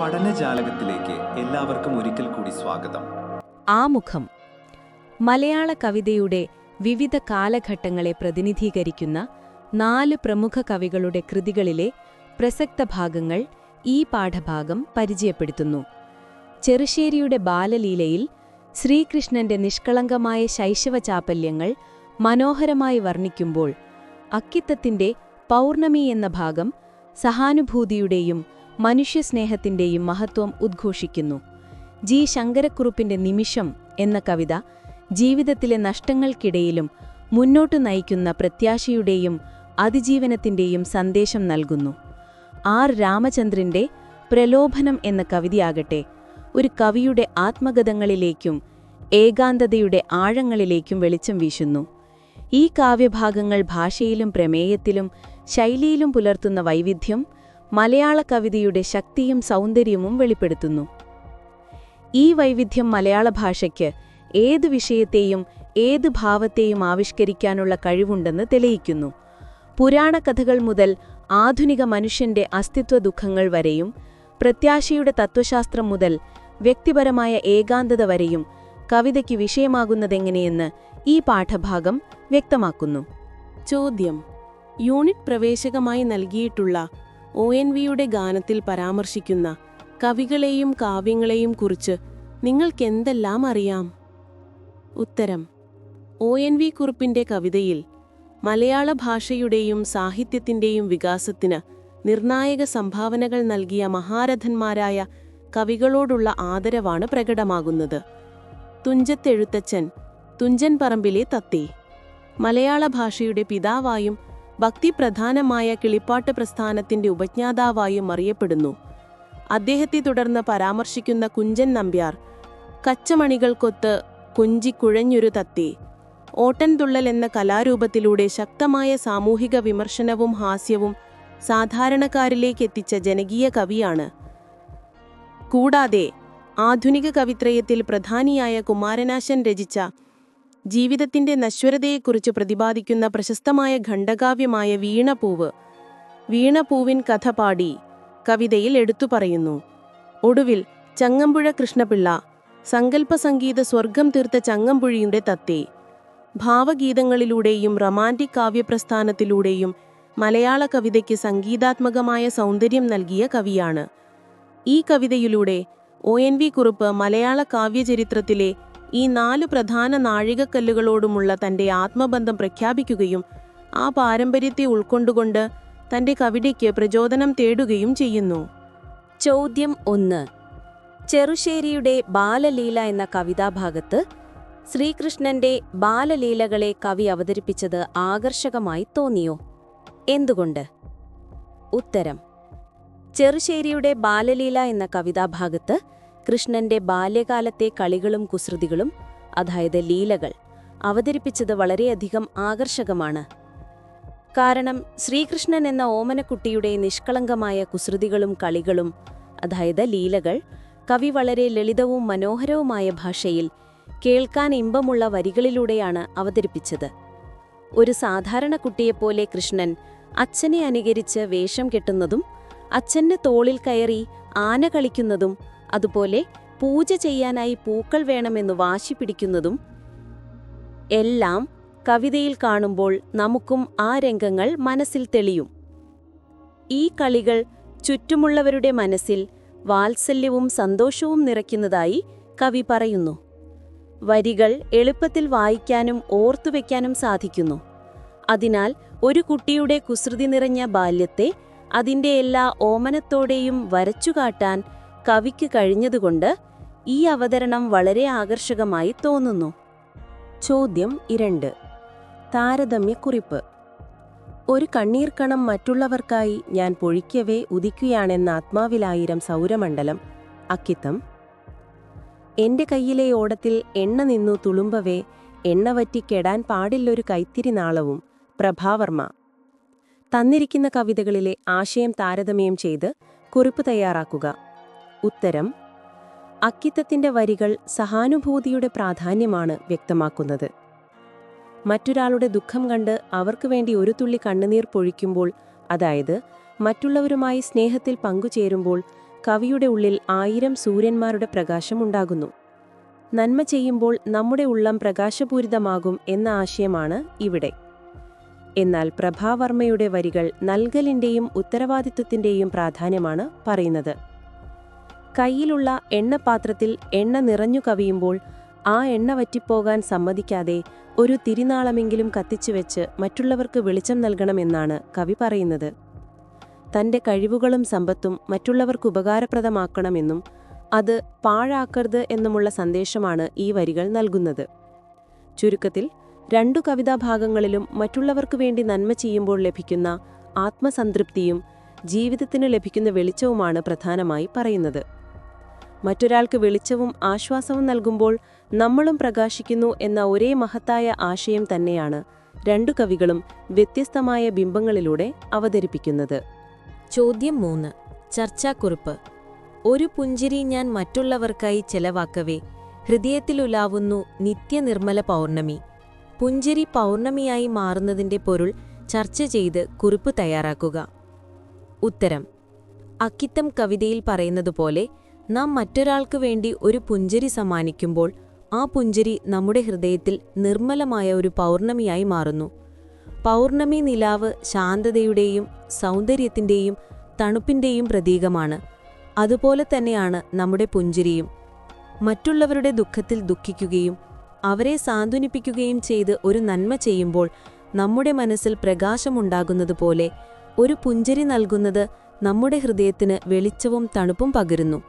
പഠനജാലകത്തിലേക്ക് എല്ലാവർക്കും ഒരിക്കൽ കൂടി സ്വാഗതം. ആമുഖം. മലയാള കവിതയുടെ വിവിധ കാലഘട്ടങ്ങളെ പ്രതിനിധീകരിക്കുന്ന നാല് പ്രമുഖ കവികളുടെ കൃതികളിലെ പ്രസക്ത ഭാഗങ്ങൾ ഈ പാഠഭാഗം പരിചയപ്പെടുത്തുന്നു. ചെറുശ്ശേരിയുടെ ബാലലീലയിൽ ശ്രീകൃഷ്ണന്റെ നിഷ്കളങ്കമായ ശൈശവ ചാപല്യങ്ങൾ മനോഹരമായി വർണിക്കുമ്പോൾ അക്കിത്തത്തിന്റെ പൗർണമി എന്ന ഭാഗം സഹാനുഭൂതിയുടെയും മനുഷ്യസ്നേഹത്തിന്റെയും മഹത്വം ഉദ്ഘോഷിക്കുന്നു. ജി. ശങ്കരക്കുറുപ്പിന്റെ നിമിഷം എന്ന കവിത ജീവിതത്തിലെ നഷ്ടങ്ങൾക്കിടയിലും മുന്നോട്ടു നയിക്കുന്ന പ്രത്യാശയുടെയും അതിജീവനത്തിന്റെയും സന്ദേശം നൽകുന്നു. ആർ. രാമചന്ദ്രന്റെ പ്രലോഭനം എന്ന കവിതയാകട്ടെ ഒരു കവിയുടെ ആത്മഗതങ്ങളിലേക്കും ഏകാന്തതയുടെ ആഴങ്ങളിലേക്കും വെളിച്ചം വീശുന്നു. ഈ കാവ്യഭാഗങ്ങൾ ഭാഷയിലും പ്രമേയത്തിലും ശൈലിയിലും പുലർത്തുന്ന വൈവിധ്യം മലയാള കവിതയുടെ ശക്തിയും സൗന്ദര്യവും വെളിപ്പെടുത്തുന്നു. ഈ വൈവിധ്യം മലയാള ഭാഷയ്ക്ക് ഏത് വിഷയത്തെയും ഏത് ഭാവത്തെയും ആവിഷ്കരിക്കാനുള്ള കഴിവുണ്ടെന്ന് തെളിയിക്കുന്നു. പുരാണ കഥകൾ മുതൽ ആധുനിക മനുഷ്യന്റെ അസ്തിത്വ ദുഃഖങ്ങൾ വരെയും പ്രത്യാശയുടെ തത്വശാസ്ത്രം മുതൽ വ്യക്തിപരമായ ഏകാന്തത വരെയും കവിതയ്ക്ക് വിഷയമാകുന്നതെങ്ങനെയെന്ന് ഈ പാഠഭാഗം വ്യക്തമാക്കുന്നു. ചോദ്യം. യൂണിറ്റ് പ്രവേശകമായി നൽകിയിട്ടുള്ള ഒ എൻ വിയുടെ ഗാനത്തിൽ പരാമർശിക്കുന്ന കവികളെയും കാവ്യങ്ങളെയും കുറിച്ച് നിങ്ങൾക്കെന്തെല്ലാം അറിയാം? ഉത്തരം. ഒ എൻ വി കുറിപ്പിന്റെ കവിതയിൽ മലയാള ഭാഷയുടെയും സാഹിത്യത്തിന്റെയും വികാസത്തിന് നിർണായക സംഭാവനകൾ നൽകിയ മഹാരഥന്മാരായ കവികളോടുള്ള ആദരവാണ് പ്രകടമാകുന്നത്. തുഞ്ചത്തെഴുത്തച്ഛൻ തുഞ്ചൻ പറമ്പിലെ തത്തി. മലയാള ഭാഷയുടെ പിതാവായും ഭക്തിപ്രധാനമായ കിളിപ്പാട്ട് പ്രസ്ഥാനത്തിന്റെ ഉപജ്ഞാതാവായും അറിയപ്പെടുന്നു. അദ്ദേഹത്തെ തുടർന്ന് പരാമർശിക്കുന്ന കുഞ്ചൻ നമ്പ്യാർ കച്ചമണികൾക്കൊത്ത് കുഞ്ചിക്കുഴഞ്ഞൊരു തത്തി ഓട്ടൻതുള്ളൽ എന്ന കലാരൂപത്തിലൂടെ ശക്തമായ സാമൂഹിക വിമർശനവും ഹാസ്യവും സാധാരണക്കാരിലേക്ക് എത്തിച്ച ജനകീയ കവിയാണ്. കൂടാതെ ആധുനിക കവിത്രയത്തിൽ പ്രധാനിയായ കുമാരനാശൻ രചിച്ച ജീവിതത്തിന്റെ നശ്വരതയെക്കുറിച്ച് പ്രതിപാദിക്കുന്ന പ്രശസ്തമായ ഖണ്ഡകാവ്യമായ വീണപൂവ്. വീണപൂവിൻ കഥ പാടി കവിതയിൽ എടുത്തു പറയുന്നു. ഒടുവിൽ ചങ്ങമ്പുഴ കൃഷ്ണപിള്ള സങ്കല്പ സംഗീത സ്വർഗം തീർത്ത ചങ്ങമ്പുഴിയുടെ തത്തെ. ഭാവഗീതങ്ങളിലൂടെയും റൊമാന്റിക് കാവ്യപ്രസ്ഥാനത്തിലൂടെയും മലയാള കവിതയ്ക്ക് സംഗീതാത്മകമായ സൗന്ദര്യം നൽകിയ കവിയാണ്. ഈ കവിതയിലൂടെ ഒ എൻ വി കുറുപ്പ് മലയാള കാവ്യചരിത്രത്തിലെ ഈ നാല് പ്രധാന നാഴികക്കല്ലുകളോടുമുള്ള തന്റെ ആത്മബന്ധം പ്രഖ്യാപിക്കുകയും ആ പാരമ്പര്യത്തെ ഉൾക്കൊണ്ടുകൊണ്ട് തന്റെ കവിതയ്ക്ക് പ്രചോദനം തേടുകയും ചെയ്യുന്നു. ചോദ്യം ഒന്ന്. ചെറുശ്ശേരിയുടെ ബാലലീല എന്ന കവിതാഭാഗത്ത് ശ്രീകൃഷ്ണന്റെ ബാലലീലകളെ കവി അവതരിപ്പിച്ചത് ആകർഷകമായി തോന്നിയോ? എന്തുകൊണ്ട്? ഉത്തരം. ചെറുശ്ശേരിയുടെ ബാലലീല എന്ന കവിതാഭാഗത്ത് കൃഷ്ണന്റെ ബാല്യകാലത്തെ കളികളും കുസൃതികളും അതായത് ലീലകൾ അവതരിപ്പിച്ചത് വളരെയധികം ആകർഷകമാണ്. കാരണം ശ്രീകൃഷ്ണൻ എന്ന ഓമനക്കുട്ടിയുടെ നിഷ്കളങ്കമായ കുസൃതികളും കളികളും അതായത് ലീലകൾ കവി വളരെ ലളിതവും മനോഹരവുമായ ഭാഷയിൽ കേൾക്കാൻ ഇമ്പമുള്ള വരികളിലൂടെയാണ് അവതരിപ്പിച്ചത്. ഒരു സാധാരണ കുട്ടിയെപ്പോലെ കൃഷ്ണൻ അച്ഛനെ അനുകരിച്ച് വേഷം കെട്ടുന്നതും അച്ഛന്റെ തോളിൽ കയറി ആന കളിക്കുന്നതും അതുപോലെ പൂജ ചെയ്യാനായി പൂക്കൾ വേണമെന്ന് വാശി പിടിക്കുന്നതും എല്ലാം കവിതയിൽ കാണുമ്പോൾ നമുക്കും ആ രംഗങ്ങൾ മനസ്സിൽ തെളിയും. ഈ കളികൾ ചുറ്റുമുള്ളവരുടെ മനസ്സിൽ വാത്സല്യവും സന്തോഷവും നിറയ്ക്കുന്നതായി കവി പറയുന്നു. വരികൾ എളുപ്പത്തിൽ വായിക്കാനും ഓർത്തുവെക്കാനും സാധിക്കുന്നു. അതിനാൽ ഒരു കുട്ടിയുടെ കുസൃതി നിറഞ്ഞ ബാല്യത്തെ അതിന്റെ എല്ലാ ഓമനത്തോടെയും വരച്ചുകാട്ടാൻ കവിക്ക് കഴിഞ്ഞതുകൊണ്ട് ഈ അവതരണം വളരെ ആകർഷകമായി തോന്നുന്നു. ചോദ്യം ഇരണ്ട് താരതമ്യക്കുറിപ്പ്. ഒരു കണ്ണീർക്കണം മറ്റുള്ളവർക്കായി ഞാൻ പൊഴിക്കവേ ഉദിക്കുകയാണെന്ന ആത്മാവിലായിരം സൗരമണ്ഡലം. അക്കിത്തം. എന്റെ കയ്യിലെ ഓടത്തിൽ എണ്ണ നിന്നു തുളുമ്പവേ എണ്ണ വറ്റി കെടാൻ പാടില്ലൊരു കൈത്തിരി നാളവും. പ്രഭാവർമ്മ. തന്നിരിക്കുന്ന കവിതകളിലെ ആശയം താരതമ്യം ചെയ്ത് കുറിപ്പ് തയ്യാറാക്കുക. ഉത്തരം അക്കിത്തത്തിന്റെ വരികൾ സഹാനുഭൂതിയുടെ പ്രാധാന്യമാണ് വ്യക്തമാക്കുന്നത്. മറ്റൊരാളുടെ ദുഃഖം കണ്ട് അവർക്ക് വേണ്ടി ഒരു തുള്ളി കണ്ണുനീർ പൊഴിക്കുമ്പോൾ അതായത് മറ്റുള്ളവരുമായി സ്നേഹത്തിൽ പങ്കുചേരുമ്പോൾ കവിയുടെ ഉള്ളിൽ ആയിരം സൂര്യന്മാരുടെ പ്രകാശമുണ്ടാകുന്നു നന്മ ചെയ്യുമ്പോൾ നമ്മുടെ ഉള്ളം പ്രകാശപൂരിതമാകും എന്ന ആശയമാണ് ഇവിടെ. എന്നാൽ പ്രഭാവർമ്മയുടെ വരികൾ നൽകലിന്റെയും ഉത്തരവാദിത്വത്തിന്റെയും പ്രാധാന്യമാണ് പറയുന്നത്. കയ്യിലുള്ള എണ്ണപാത്രത്തിൽ എണ്ണ നിറഞ്ഞു കവിയുമ്പോൾ ആ എണ്ണ വറ്റിപ്പോകാൻ സമ്മതിക്കാതെ ഒരു തിരിനാളമെങ്കിലും കത്തിച്ചു വെച്ച് മറ്റുള്ളവർക്ക് വെളിച്ചം നൽകണമെന്നാണ് കവി പറയുന്നത്. തന്റെ കഴിവുകളും സമ്പത്തും മറ്റുള്ളവർക്ക് ഉപകാരപ്രദമാക്കണമെന്നും അത് പാഴാക്കരുത് എന്നുമുള്ള സന്ദേശമാണ് ഈ വരികൾ നൽകുന്നത്. ചുരുക്കത്തിൽ രണ്ടു കവിതാഭാഗങ്ങളിലും മറ്റുള്ളവർക്ക് വേണ്ടി നന്മ ചെയ്യുമ്പോൾ ലഭിക്കുന്ന ആത്മസംതൃപ്തിയും ജീവിതത്തിന് ലഭിക്കുന്ന വെളിച്ചവുമാണ് പ്രധാനമായി പറയുന്നത്. മറ്റൊരാൾക്ക് വെളിച്ചവും ആശ്വാസവും നൽകുമ്പോൾ നമ്മളും പ്രകാശിക്കുന്നു എന്ന ഒരേ മഹത്തായ ആശയം തന്നെയാണ് രണ്ടു കവികളും വ്യത്യസ്തമായ ബിംബങ്ങളിലൂടെ അവതരിപ്പിക്കുന്നത്. ചോദ്യം മൂന്ന്. ചർച്ചാക്കുറിപ്പ്. ഒരു പുഞ്ചിരി ഞാൻ മറ്റുള്ളവർക്കായി ചെലവാക്കവേ ഹൃദയത്തിലുലാവുന്നു നിത്യനിർമ്മല പൗർണമി. പുഞ്ചിരി പൗർണമിയായി മാറുന്നതിന്റെ പൊരുൾ ചർച്ച ചെയ്ത് കുറിപ്പ് തയ്യാറാക്കുക. ഉത്തരം. അക്കിത്തം കവിതയിൽ പറയുന്നതുപോലെ നാം മറ്റൊരാൾക്ക് വേണ്ടി ഒരു പുഞ്ചിരി സമ്മാനിക്കുമ്പോൾ ആ പുഞ്ചിരി നമ്മുടെ ഹൃദയത്തിൽ നിർമ്മലമായ ഒരു പൗർണമിയായി മാറുന്നു. പൗർണമി നിലാവ് ശാന്തതയുടെയും സൗന്ദര്യത്തിന്റെയും തണുപ്പിന്റെയും പ്രതീകമാണ്. അതുപോലെ തന്നെയാണ് നമ്മുടെ പുഞ്ചിരിയും. മറ്റുള്ളവരുടെ ദുഃഖത്തിൽ ദുഃഖിക്കുകയും അവരെ സാന്ത്വനിപ്പിക്കുകയും ചെയ്ത് ഒരു നന്മ ചെയ്യുമ്പോൾ നമ്മുടെ മനസ്സിൽ പ്രകാശമുണ്ടാകുന്നതുപോലെ ഒരു പുഞ്ചിരി നൽകുന്നത് നമ്മുടെ ഹൃദയത്തിന് വെളിച്ചവും തണുപ്പും പകരുന്നു.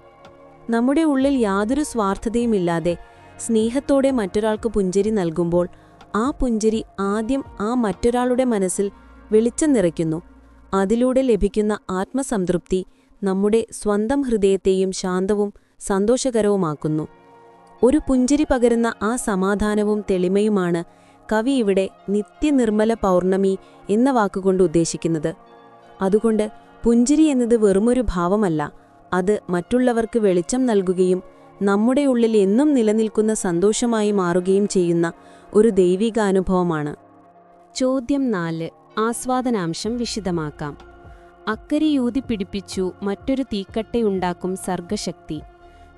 നമ്മുടെ ഉള്ളിൽ യാതൊരു സ്വാർത്ഥതയുമില്ലാതെ സ്നേഹത്തോടെ മറ്റൊരാൾക്ക് പുഞ്ചിരി നൽകുമ്പോൾ ആ പുഞ്ചിരി ആദ്യം ആ മറ്റൊരാളുടെ മനസ്സിൽ വെളിച്ചം നിറയ്ക്കുന്നു. അതിലൂടെ ലഭിക്കുന്ന ആത്മസംതൃപ്തി നമ്മുടെ സ്വന്തം ഹൃദയത്തെയും ശാന്തവും സന്തോഷകരവുമാക്കുന്നു. ഒരു പുഞ്ചിരി പകരുന്ന ആ സമാധാനവും തെളിമയുമാണ് കവി ഇവിടെ നിത്യനിർമ്മല പൗർണമി എന്ന വാക്കുകൊണ്ട് ഉദ്ദേശിക്കുന്നത്. അതുകൊണ്ട് പുഞ്ചിരി എന്നത് വെറുമൊരു ഭാവമല്ല. അത് മറ്റുള്ളവർക്ക് വെളിച്ചം നൽകുകയും നമ്മുടെ ഉള്ളിൽ എന്നും നിലനിൽക്കുന്ന സന്തോഷമായി മാറുകയും ചെയ്യുന്ന ഒരു ദൈവികാനുഭവമാണ്. ചോദ്യം നാല്. ആസ്വാദനാംശം വിശദമാക്കാം. അക്കരിയൂതി പിടിപ്പിച്ചു മറ്റൊരു തീക്കട്ടയുണ്ടാക്കും സർഗശക്തി.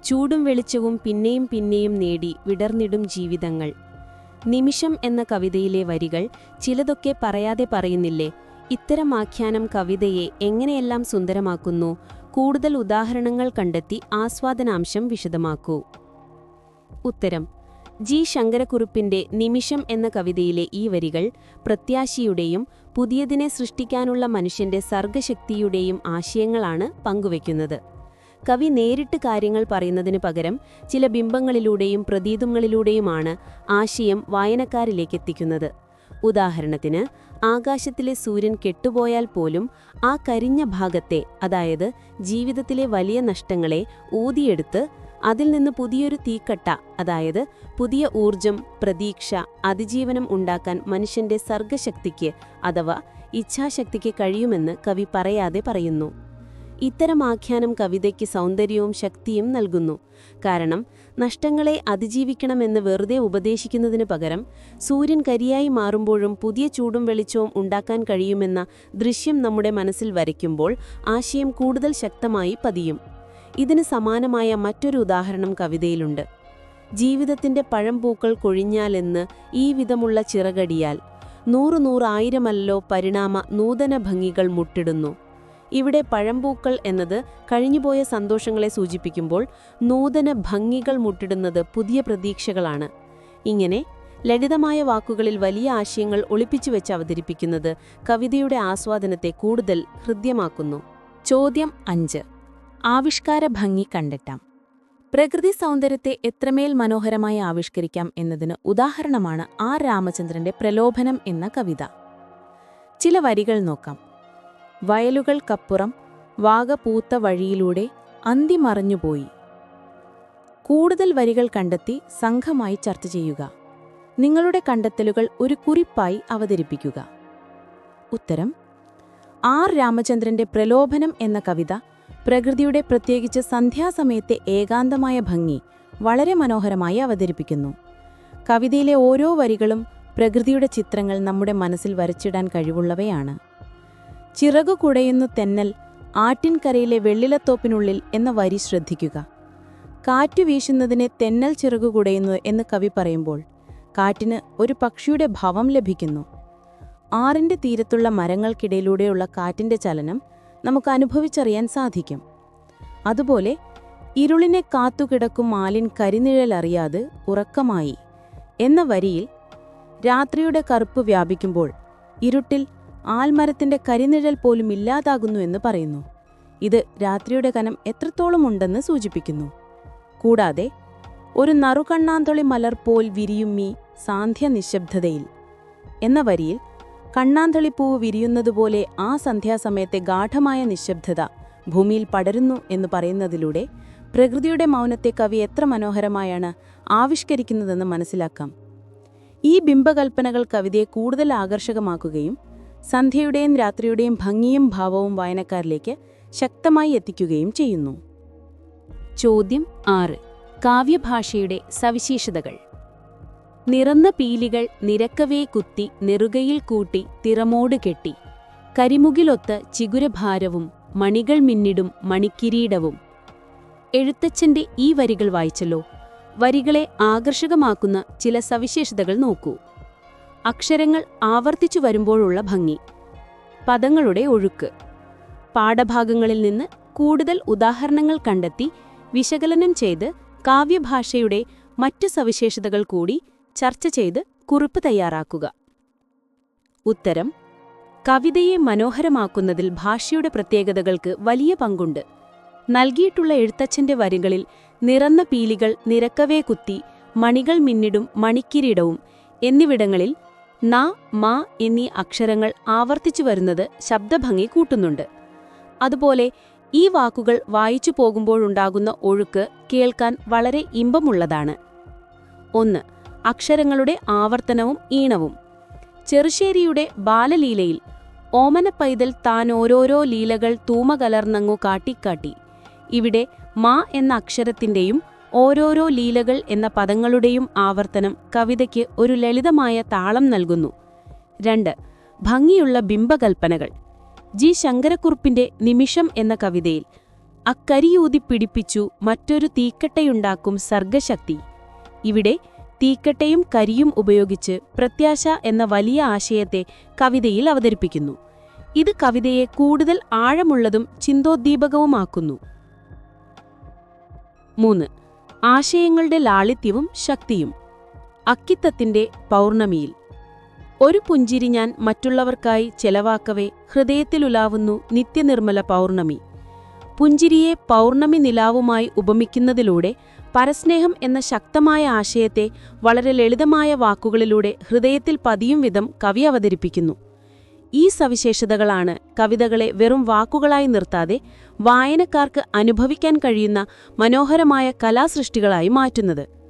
ചൂടും വെളിച്ചവും പിന്നെയും പിന്നെയും നേടി വിടർന്നിടും ജീവിതങ്ങൾ. നിമിഷം എന്ന കവിതയിലെ വരികൾ ചിലതൊക്കെ പറയാതെ പറയുന്നില്ലേ? ഇത്തരം ആഖ്യാനം കവിതയെ എങ്ങനെയെല്ലാം സുന്ദരമാക്കുന്നു കൂടുതൽ ഉദാഹരണങ്ങൾ കണ്ടെത്തി ആസ്വാദനാംശം വിശദമാക്കൂ. ഉത്തരം. ജി. ശങ്കരക്കുറുപ്പിന്റെ നിമിഷം എന്ന കവിതയിലെ ഈ വരികൾ പ്രത്യാശിയുടെയും പുതിയതിനെ സൃഷ്ടിക്കാനുള്ള മനുഷ്യന്റെ സർഗശക്തിയുടെയും ആശയങ്ങളാണ് പങ്കുവയ്ക്കുന്നത്. കവി നേരിട്ട് കാര്യങ്ങൾ പറയുന്നതിന് പകരം ചില ബിംബങ്ങളിലൂടെയും പ്രതീതങ്ങളിലൂടെയുമാണ് ആശയം വായനക്കാരിലേക്ക് എത്തിക്കുന്നത് ഉദാഹരണത്തിന് ആകാശത്തിലെ സൂര്യൻ കെട്ടുപോയാൽ പോലും ആ കരിഞ്ഞ ഭാഗത്തെ അതായത് ജീവിതത്തിലെ വലിയ നഷ്ടങ്ങളെ ഊതിയെടുത്ത് അതിൽ നിന്ന് പുതിയൊരു തീക്കട്ട അതായത് പുതിയ ഊർജം പ്രതീക്ഷ അതിജീവനം ഉണ്ടാക്കാൻ മനുഷ്യന്റെ സർഗശക്തിക്ക് അഥവാ ഇച്ഛാശക്തിക്ക് കഴിയുമെന്ന് കവി പറയാതെ പറയുന്നു. ഇത്തരം ആഖ്യാനം കവിതയ്ക്ക് സൗന്ദര്യവും ശക്തിയും നൽകുന്നു. കാരണം നഷ്ടങ്ങളെ അതിജീവിക്കണമെന്ന് വെറുതെ ഉപദേശിക്കുന്നതിന് പകരം സൂര്യൻ കരിയായി മാറുമ്പോഴും പുതിയ ചൂടും വെളിച്ചവും ഉണ്ടാക്കാൻ കഴിയുമെന്ന ദൃശ്യം നമ്മുടെ മനസ്സിൽ വരയ്ക്കുമ്പോൾ ആശയം കൂടുതൽ ശക്തമായി പതിയും. ഇതിന് സമാനമായ മറ്റൊരു ഉദാഹരണം കവിതയിലുണ്ട്. ജീവിതത്തിന്റെ പഴംപൂക്കൾ കൊഴിഞ്ഞാലെന്ന് ഈ വിധമുള്ള ചിറകടിയാൽ നൂറു നൂറായിരമല്ലോ പരിണാമ നൂതന ഭംഗികൾ മുട്ടിടുന്നു. ഇവിടെ പഴംപൂക്കൾ എന്നത് കഴിഞ്ഞുപോയ സന്തോഷങ്ങളെ സൂചിപ്പിക്കുമ്പോൾ നൂതന ഭംഗികൾ മുട്ടിടുന്നത് പുതിയ പ്രതീക്ഷകളാണ്. ഇങ്ങനെ ലളിതമായ വാക്കുകളിൽ വലിയ ആശയങ്ങൾ ഒളിപ്പിച്ചു വെച്ച് അവതരിപ്പിക്കുന്നത് കവിതയുടെ ആസ്വാദനത്തെ കൂടുതൽ ഹൃദ്യമാക്കുന്നു. ചോദ്യം അഞ്ച്. ആവിഷ്കാര ഭംഗി കണ്ടെത്താം. പ്രകൃതി സൗന്ദര്യത്തെ എത്രമേൽ മനോഹരമായി ആവിഷ്കരിക്കാം എന്നതിന് ഉദാഹരണമാണ് ആർ രാമചന്ദ്രന്റെ പ്രലോഭനം എന്ന കവിത. ചില വരികൾ നോക്കാം. വയലുകൾക്കപ്പുറം വാഗപൂത്ത വഴിയിലൂടെ അന്തിമറഞ്ഞുപോയി. കൂടുതൽ വരികൾ കണ്ടെത്തി സംഘമായി ചർച്ച ചെയ്യുക. നിങ്ങളുടെ കണ്ടെത്തലുകൾ ഒരു കുറിപ്പായി അവതരിപ്പിക്കുക. ഉത്തരം ആർ. രാമചന്ദ്രന്റെ പ്രലോഭനം എന്ന കവിത പ്രകൃതിയുടെ പ്രത്യേകിച്ച് സന്ധ്യാസമയത്തെ ഏകാന്തമായ ഭംഗി വളരെ മനോഹരമായി അവതരിപ്പിക്കുന്നു. കവിതയിലെ ഓരോ വരികളും പ്രകൃതിയുടെ ചിത്രങ്ങൾ നമ്മുടെ മനസ്സിൽ വരച്ചിടാൻ കഴിവുള്ളവയാണ്. ചിറകു കുടയുന്നു തെന്നൽ ആട്ടിൻകരയിലെ വെള്ളിലത്തോപ്പിനുള്ളിൽ എന്ന വരി ശ്രദ്ധിക്കുക. കാറ്റു വീശുന്നതിനെ തെന്നൽ ചിറകു കുടയുന്നു എന്ന് കവി പറയുമ്പോൾ കാറ്റിന് ഒരു പക്ഷിയുടെ ഭാവം ലഭിക്കുന്നു. ആറിന്റെ തീരത്തുള്ള മരങ്ങൾക്കിടയിലൂടെയുള്ള കാറ്റിന്റെ ചലനം നമുക്ക് അനുഭവിച്ചറിയാൻ സാധിക്കും. അതുപോലെ ഇരുളിനെ കാത്തുകിടക്കും മാലിൻ കരിനിഴലറിയാതെ ഉറക്കമായി എന്ന വരിയിൽ രാത്രിയുടെ കറുപ്പ് വ്യാപിക്കുമ്പോൾ ഇരുട്ടിൽ ആൽമരത്തിന്റെ കരിനിഴൽ പോലും ഇല്ലാതാകുന്നു എന്ന് പറയുന്നു. ഇത് രാത്രിയുടെ കനം എത്രത്തോളം ഉണ്ടെന്ന് സൂചിപ്പിക്കുന്നു. കൂടാതെ ഒരു നറുകണ്ണാന്തൊളി മലർ പോൽ വിരിയുമ്മീ സാന്ധ്യ നിശബ്ദതയിൽ. എന്ന വരിയിൽ കണ്ണാന്തളിപ്പൂവ് വിരിയുന്നതുപോലെ ആ സന്ധ്യാസമയത്തെ ഗാഠമായ നിശബ്ദത ഭൂമിയിൽ പടരുന്നു എന്ന് പറയുന്നതിലൂടെ പ്രകൃതിയുടെ മൗനത്തെ കവി എത്ര മനോഹരമായാണ് ആവിഷ്കരിക്കുന്നതെന്ന് മനസ്സിലാക്കാം. ഈ ബിംബകൽപ്പനകൾ കവിതയെ കൂടുതൽ ആകർഷകമാക്കുകയും സന്ധ്യയുടെയും രാത്രിയുടെയും ഭംഗിയും ഭാവവും വായനക്കാരിലേക്ക് ശക്തമായി എത്തിക്കുകയും ചെയ്യുന്നു. ചോദ്യം ആറ്. കാവ്യഭാഷയുടെ സവിശേഷതകൾ. നിറന്ന പീലികൾ നിരക്കവേ കുത്തി നെറുകയിൽ കൂട്ടി തിറമോട് കെട്ടി. കരിമുകിലൊത്ത ചിഗുരഭാരവും മണികൾ മിന്നിടും മണിക്കിരീടവും. എഴുത്തച്ഛന്റെ ഈ വരികൾ വായിച്ചല്ലോ. വരികളെ ആകർഷകമാക്കുന്ന ചില സവിശേഷതകൾ നോക്കൂ. അക്ഷരങ്ങൾ ആവർത്തിച്ചു വരുമ്പോഴുള്ള ഭംഗി. പദങ്ങളുടെ ഒഴുക്ക്. പാഠഭാഗങ്ങളിൽ നിന്ന് കൂടുതൽ ഉദാഹരണങ്ങൾ കണ്ടെത്തി വിശകലനം ചെയ്ത് കാവ്യഭാഷയുടെ മറ്റ് സവിശേഷതകൾ കൂടി ചർച്ച ചെയ്ത് കുറിപ്പ് തയ്യാറാക്കുക. ഉത്തരം. കവിതയെ മനോഹരമാക്കുന്നതിൽ ഭാഷയുടെ പ്രത്യേകതകൾക്ക് വലിയ പങ്കുണ്ട്. നൽകിയിട്ടുള്ള എഴുത്തച്ഛന്റെ വരികളിൽ നിറന്ന പീലികൾ നിരക്കവേ കുത്തി മണികൾ മിന്നിടും മണിക്കിരീടവും എന്നിവിടങ്ങളിൽ ന മ എന്നീ അക്ഷരങ്ങൾ ആവർത്തിച്ചു വരുന്നത് ശബ്ദഭംഗി കൂട്ടുന്നുണ്ട്. അതുപോലെ ഈ വാക്കുകൾ വായിച്ചു പോകുമ്പോഴുണ്ടാകുന്ന ഒഴുക്ക് കേൾക്കാൻ വളരെ ഇമ്പമുള്ളതാണ്. ഒന്ന് അക്ഷരങ്ങളുടെ ആവർത്തനവും ഈണവും. ചെറുശ്ശേരിയുടെ ബാലലീലയിൽ ഓമനപ്പൈതൽ താൻ ഓരോരോ ലീലകൾ തൂമകലർന്നങ്ങു കാട്ടിക്കാട്ടി ഇവിടെ മാ എന്ന അക്ഷരത്തിന്റെയും ഓരോരോ ലീലകൾ എന്ന പദങ്ങളുടെയും ആവർത്തനം കവിതയ്ക്ക് ഒരു ലളിതമായ താളം നൽകുന്നു. രണ്ട് ഭംഗിയുള്ള ബിംബകൽപ്പനകൾ. ജി. ശങ്കരക്കുറുപ്പിന്റെ നിമിഷം എന്ന കവിതയിൽ അക്കരിയൂതി പിടിപ്പിച്ചു മറ്റൊരു തീക്കട്ടയുണ്ടാക്കും സർഗശക്തി. ഇവിടെ തീക്കട്ടയും കരിയും ഉപയോഗിച്ച് പ്രത്യാശ എന്ന വലിയ ആശയത്തെ കവിതയിൽ അവതരിപ്പിക്കുന്നു. ഇത് കവിതയെ കൂടുതൽ ആഴമുള്ളതും ചിന്തോദ്ദീപകവുമാക്കുന്നു. മൂന്ന് ആശയങ്ങളുടെ ലാളിത്യവും ശക്തിയും. അക്കിത്തത്തിന്റെ പൗർണമിയിൽ. ഒരു പുഞ്ചിരി ഞാൻ മറ്റുള്ളവർക്കായി ചെലവാക്കവേ ഹൃദയത്തിലുലാവുന്നു നിത്യനിർമ്മല പൗർണമി. പുഞ്ചിരിയെ പൗർണമി നിലാവുമായി ഉപമിക്കുന്നതിലൂടെ പരസ്നേഹം എന്ന ശക്തമായ ആശയത്തെ വളരെ ലളിതമായ വാക്കുകളിലൂടെ ഹൃദയത്തിൽ പതിയും വിധം കവി അവതരിപ്പിക്കുന്നു. ഈ സവിശേഷതകളാണ് കവിതകളെ വെറും വാക്കുകളായി നിർത്താതെ വായനക്കാർക്ക് അനുഭവിക്കാൻ കഴിയുന്ന മനോഹരമായ കലാസൃഷ്ടികളായി മാറ്റുന്നത്.